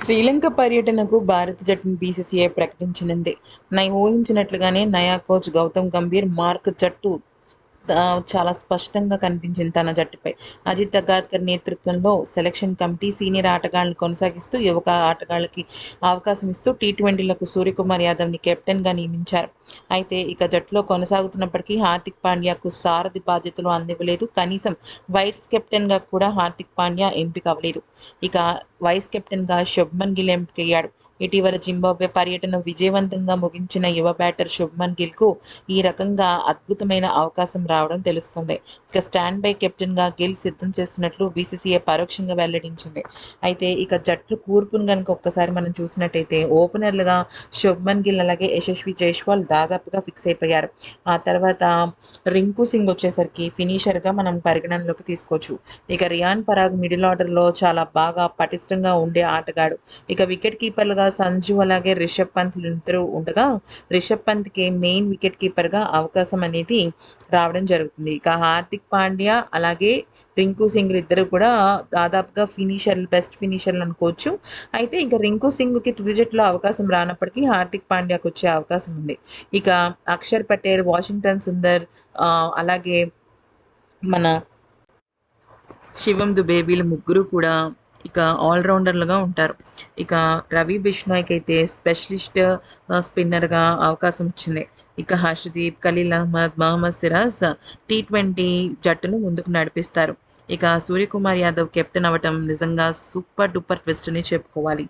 శ్రీలంక పర్యటనకు భారత జట్టును బీసీసీఐ ప్రకటించనుంది. నై ఊహించినట్లుగానే నయా కోచ్ గౌతమ్ గంభీర్ మార్క్ జట్టు చాలా స్పష్టంగా కనిపించింది తన జట్టుపై. అజిత్ అగార్కర్ నేతృత్వంలో సెలక్షన్ కమిటీ సీనియర్ ఆటగాళ్ళను కొనసాగిస్తూ యువక ఆటగాళ్ళకి అవకాశం ఇస్తూ టీ ట్వంటీలకు సూర్యకుమార్ యాదవ్ని కెప్టెన్గా నియమించారు. అయితే ఇక జట్టులో కొనసాగుతున్నప్పటికీ హార్దిక్ పాండ్యాకు సారథి బాధ్యతలు అందివ్వలేదు. కనీసం వైస్ కెప్టెన్గా కూడా హార్దిక్ పాండ్యా ఎంపిక అవ్వలేదు. ఇక వైస్ కెప్టెన్గా శుభ్మన్ గిల్ ఎంపికయ్యాడు. ఇటీవల జింబాబ్వే పర్యటన విజయవంతంగా ముగించిన యువ బ్యాటర్ శుభ్మన్ గిల్కు ఈ రకంగా అద్భుతమైన అవకాశం రావడం తెలుస్తుంది. ఇక స్టాండ్ బై కెప్టెన్గా గిల్ సిద్ధం చేస్తున్నట్లు బీసీసీఏ పరోక్షంగా వెల్లడించింది. అయితే ఇక జట్టు కూర్పును కనుక ఒక్కసారి మనం చూసినట్టయితే ఓపెనర్లుగా శుభ్మన్ గిల్ అలాగే యశస్వి జైస్వాల్ దాదాపుగా ఫిక్స్ అయిపోయారు. ఆ తర్వాత రింకు సింగ్ వచ్చేసరికి ఫినిషర్గా మనం పరిగణనలోకి తీసుకోవచ్చు. ఇక రియాన్ పరాగ్ మిడిల్ ఆర్డర్లో చాలా బాగా పటిష్టంగా ఉండే ఆటగాడు. ఇక వికెట్ కీపర్లుగా సంజు అలాగే రిషబ్ పంత్ ఇద్దరు ఉండగా రిషబ్ పంత్కి మెయిన్ వికెట్ కీపర్గా అవకాశం అనేది రావడం జరుగుతుంది. ఇక హార్దిక్ పాండ్యా అలాగే రింకు సింగ్ ఇద్దరు కూడా దాదాపుగా ఫినిషర్లు బెస్ట్ ఫినిషర్లు అనుకోవచ్చు. అయితే ఇంకా రింకు సింగ్కి తుది జట్టులో అవకాశం రానప్పటికీ హార్దిక్ పాండ్యాకు వచ్చే అవకాశం ఉంది. ఇక అక్షర్ పటేల్ వాషింగ్టన్ సుందర్ అలాగే మన శివం దుబే వీళ్ళు ముగ్గురు కూడా ఇక ఆల్రౌండర్లుగా ఉంటారు. ఇక రవి బిష్నాయ్కి అయితే స్పెషలిస్ట్ స్పిన్నర్గా అవకాశం వచ్చింది ఇక హర్షదీప్ ఖలీల్ అహ్మద్ మహమ్మద్ సిరాజ్ టీ ట్వంటీ జట్టును ముందుకు నడిపిస్తారు. ఇక సూర్యకుమార్ యాదవ్ కెప్టెన్ అవ్వటం నిజంగా సూపర్ డూపర్ ట్విస్ట్ అని చెప్పుకోవాలి.